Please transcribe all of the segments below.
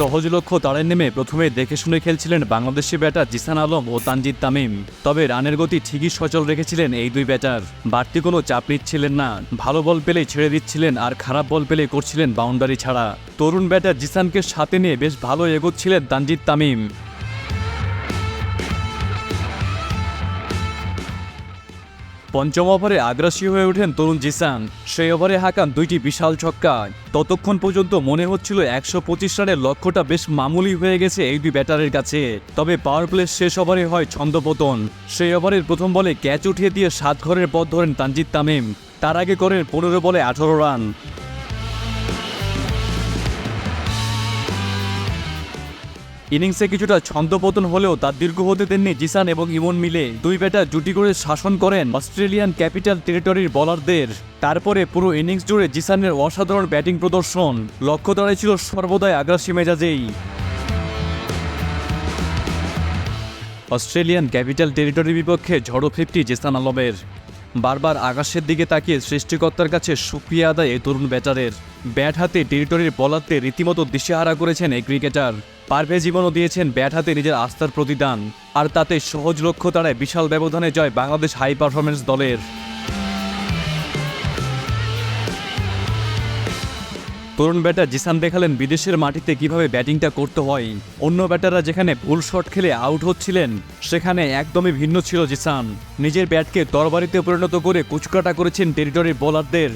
সহজ লক্ষ্য তাড়ায় নেমে প্রথমে দেখে শুনে খেলছিলেন বাংলাদেশি ব্যাটার জিসান আলম ও তানজিদ তামিম। তবে রানের গতি ঠিকই সচল রেখেছিলেন এই দুই ব্যাটার। বাড়তি কোনো চাপ নিচ্ছিলেন না। ভালো বল পেলে ছেড়ে দিচ্ছিলেন আর খারাপ বল পেলে করছিলেন বাউন্ডারি ছাড়া। তরুণ ব্যাটার জিসানকে সাথে নিয়ে বেশ ভালো এগোচ্ছিলেন তানজিদ তামিম। পঞ্চম ওভারে আগ্রাসী হয়ে ওঠেন তরুণ জিসান। সেই ওভারে হাঁকান দুইটি বিশাল ছক্কা। ততক্ষণ পর্যন্ত মনে হচ্ছিল একশো পঁচিশ রানের লক্ষ্যটা বেশ মামুলি হয়ে গেছে এই দুই ব্যাটারের কাছে। তবে পাওয়ার প্লে শেষ ওভারে হয় ছন্দপতন। সেই ওভারের প্রথম বলে ক্যাচ উঠিয়ে দিয়ে সাত ঘরের পথ ধরেন তানজিদ তামিম। তার আগে করেন পনেরো বলে আঠারো রান। ইনিংসে কিছুটা ছন্দপতন হলেও তার দীর্ঘ হতে দেননি জিসান এবং ইমন মিলে। দুই ব্যাটার জুটি করে শাসন করেন অস্ট্রেলিয়ান ক্যাপিটাল টেরিটরির বলারদের। তারপরে পুরো ইনিংস জুড়ে জিসানের অসাধারণ ব্যাটিং প্রদর্শন। লক্ষ্য তাড়াই ছিল সর্বদাই আগ্রাসী মেজাজেই। অস্ট্রেলিয়ান ক্যাপিটাল টেরিটরির বিপক্ষে ঝড়ো ফিফটি জেসান আলমের। বারবার আকাশের দিকে তাকিয়ে সৃষ্টিকর্তার কাছে সুক্রিয়া আদায় এই তরুণ ব্যাটারের। ব্যাট হাতে টেরিটরির বলারতে রীতিমতো দিশেহারা করেছেন এই ক্রিকেটার। পারভেজ জীবনও দিয়েছেন ব্যাট হাতে নিজের আস্থার প্রতিদান। আর তাতে সহজ লক্ষ্য তারায় বিশাল ব্যবধানে জয় বাংলাদেশ হাই পারফরমেন্স দলের। তরুণ ব্যাটার জিসান দেখালেন বিদেশের মাটিতে কীভাবে ব্যাটিংটা করতে হয়। অন্য ব্যাটাররা যেখানে ভুল শট খেলে আউট হচ্ছিলেন, সেখানে একদমই ভিন্ন ছিল জিসান। নিজের ব্যাটকে তরবারিতে পরিণত করে কুচকাটা করেছেন টেরিটরির বোলারদের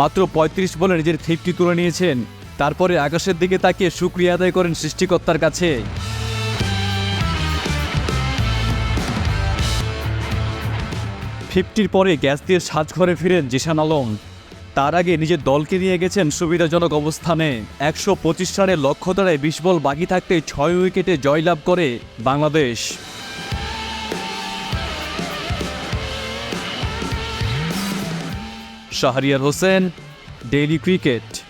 মাত্র পঁয়ত্রিশ বলে নিজের ফিফটি তুলে নিয়েছেন তারপরে আকাশের দিকে তাকিয়ে সুক্রিয়া আদায় করেন সৃষ্টিকর্তার কাছে। ফিফটির পরে গ্যাস দিয়ে সাজঘরে ফিরেন জিশান আলম। তার আগে নিজের দলকে নিয়ে গেছেন সুবিধাজনক অবস্থানে। একশো পঁচিশ রানের লক্ষ্য দ্বারায় বিশ বল বাকি থাকতে ছয় উইকেটে জয়লাভ করে Bangladesh. Shahriar Hossain, daily cricket.